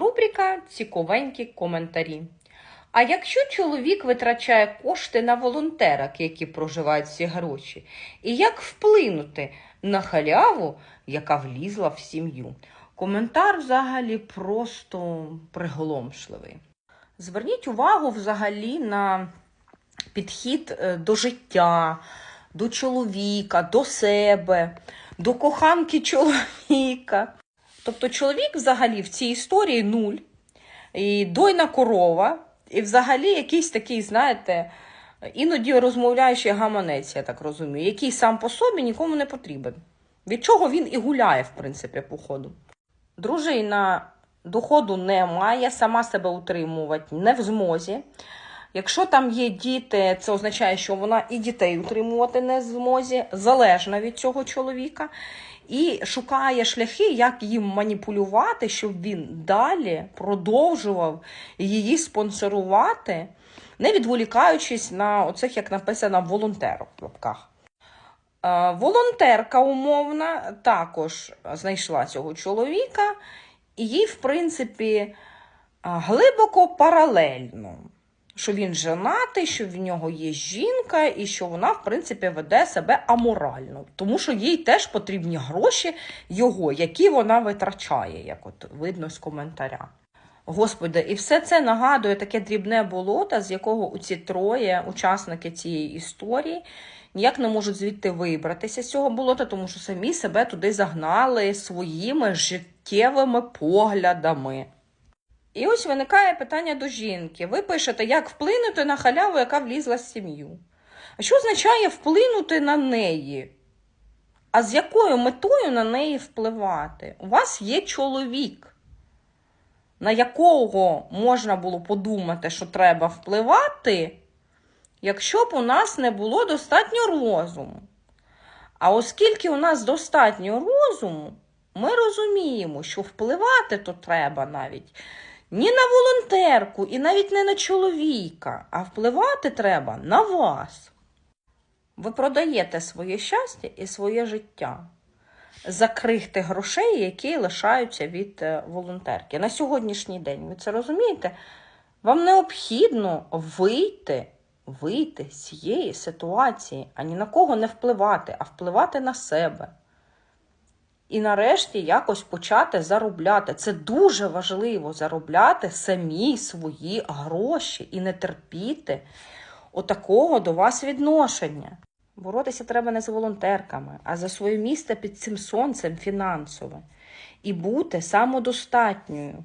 Рубрика Цікавенькі коментарі. А якщо чоловік витрачає кошти на волонтерок, які проживають ці гроші, і як вплинути на халяву, яка влізла в сім'ю? Коментар взагалі просто приголомшливий. Зверніть увагу взагалі на підхід е, до життя, до чоловіка, до себе, до коханки чоловіка. Тобто чоловік взагалі в цій історії нуль, і дойна корова, і взагалі якийсь такий, знаєте, іноді розмовляючий гаманець, я так розумію, який сам по собі нікому не потрібен. Від чого він і гуляє, в принципі, по ходу. Дружина доходу не має, сама себе утримувати не в змозі. Якщо там є діти, це означає, що вона і дітей утримувати не в змозі, залежна від цього чоловіка, і шукає шляхи, як їм маніпулювати, щоб він далі продовжував її спонсорувати, не відволікаючись на оцих, як написано, волонтерок в лапках. Е, Волонтерка умовна також знайшла цього чоловіка, і їй, в принципі, е, глибоко паралельно, що він женатий, що в нього є жінка, і що вона, в принципі, веде себе аморально, тому що їй теж потрібні гроші його, які вона витрачає, як от видно з коментаря. Господи, і все це нагадує таке дрібне болото, з якого ці троє учасники цієї історії ніяк не можуть звідти вибратися з цього болота, тому що самі себе туди загнали своїми життєвими поглядами. І ось виникає питання до жінки. Ви пишете, як вплинути на халяву, яка влізла в сім'ю. А що означає вплинути на неї? А з якою метою на неї впливати? У вас є чоловік, на якого можна було подумати, що треба впливати, якщо б у нас не було достатньо розуму. А оскільки у нас достатньо розуму, ми розуміємо, що впливати то треба навіть ні на волонтерку і навіть не на чоловіка, а впливати треба на вас. Ви продаєте своє щастя і своє життя за крихти грошей, які лишаються від е, волонтерки. На сьогоднішній день, ви це розумієте? Вам необхідно вийти, вийти з цієї ситуації, а ні на кого не впливати, а впливати на себе. І нарешті якось почати заробляти. Це дуже важливо заробляти самі свої гроші і не терпіти отакого до вас відношення. Боротися треба не з волонтерками, а за своє місце під цим сонцем фінансове. І бути самодостатньою.